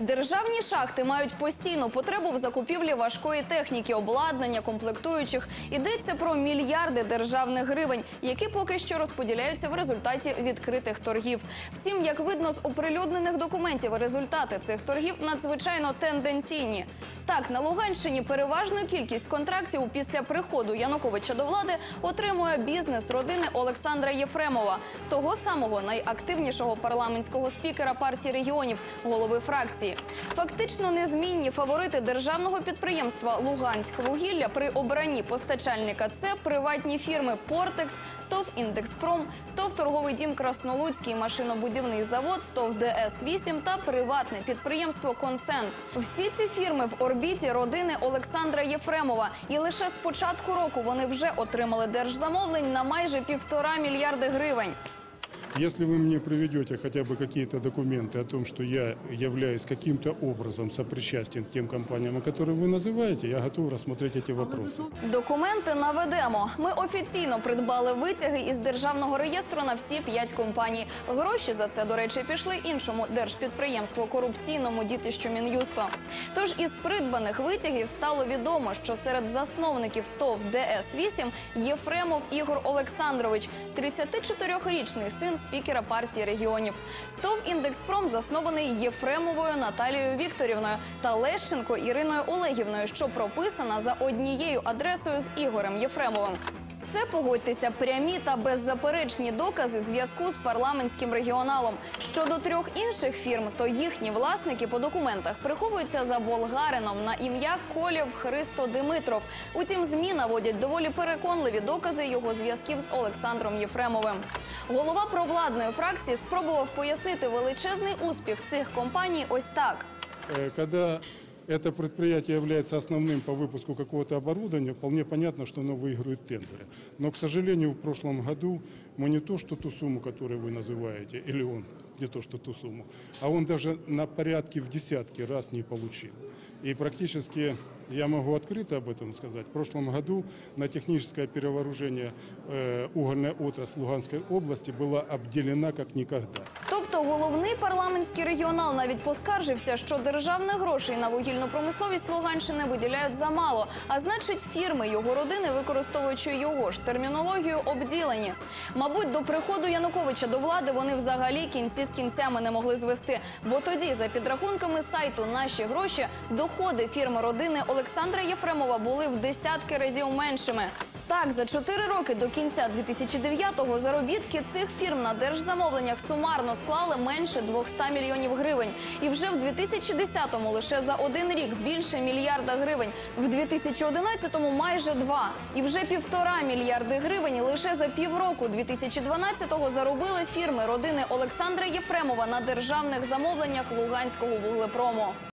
Державні шахти мають постійну потребу в закупівлі важкої техніки, обладнання, комплектуючих. Йдеться про мільярди державних гривень, які поки що розподіляються в результаті відкритих торгів. Втім, як видно з оприлюднених документів, результати цих торгів надзвичайно тенденційні. Так, на Луганщині переважну кількість контрактів після приходу Януковича до влади отримує бізнес родини Олександра Єфремова, того самого найактивнішого парламентського спікера партії регіонів, голови фракції. Фактично незмінні фаворити державного підприємства Луганськвугілля при обранні постачальника це приватні фірми Портекс. ТОВ «Індекспром», ТОВ «Торговий дім Краснолуцький машинобудівний завод, ТОВ ДС-8 та приватне підприємство «Консент». Всі ці фірми в орбіті родини Олександра Єфремова. І лише з початку року вони вже отримали держзамовлень на майже півтора мільярди гривень. Если вы мне приведете хотя бы какие-то документы о том, что я являюсь каким-то образом сопричастен к тем компаниям, о которых вы называете, я готов рассмотреть эти вопросы. Документи наведемо. Ми офіційно придбали витяги із державного реєстру на всі п'ять компаній. Гроші за це, до речі, пішли іншому держпідприємству корупційному дітищу Мін'юсто. Тож із придбаних витягів стало відомо, що серед засновників ТОВ ДС-8 Єфремов Ігор Олександрович, 34-річний син спікера партії регіонів. ТОВ «Індекспром» заснований Єфремовою Наталією Вікторівною та Лещенко Іриною Олегівною, що прописана за однією адресою з Ігорем Єфремовим. Це погодьтеся прямі та беззаперечні докази зв'язку з парламентським регіоналом. Щодо трьох інших фірм, то їхні власники по документах приховуються за болгарином на ім'я Колєв Христо Димитров. Утім, змі наводять доволі переконливі докази його зв'язків з Олександром Єфремовим. Голова провладної фракції спробував пояснити величезний успіх цих компаній ось так. Э, Когда это предприятие является основным по выпуску какого-то оборудования, вполне понятно, что оно выигрывает тендеры. Но, к сожалению, в прошлом году мы не то, что ту сумму, которую вы называете, или он не то, что ту сумму, а он даже на порядке в десятки раз не получил. И практически, я могу открыто об этом сказать, в прошлом году на техническое перевооружение э, угольная отрасль Луганской области была обделена как никогда. Тобто головний парламентський регіонал навіть поскаржився, що державних грошей на вугільну промисловість Луганщини виділяють замало. А значить, фірми його родини, використовуючи його ж термінологію, обділені. Мабуть, до приходу Януковича до влади вони взагалі кінці з кінцями не могли звести. Бо тоді, за підрахунками сайту Наші гроші, доходи фірми родини Олександра Єфремова були в десятки разів меншими. Так, за чотири роки до кінця 2009-го заробітки цих фірм на держзамовленнях сумарно склали менше 200 мільйонів гривень. І вже в 2010-му лише за один рік більше мільярда гривень. В 2011-му майже два. І вже півтора мільярди гривень лише за півроку 2012-го заробили фірми родини Олександра Єфремова на державних замовленнях Луганського вуглепрому.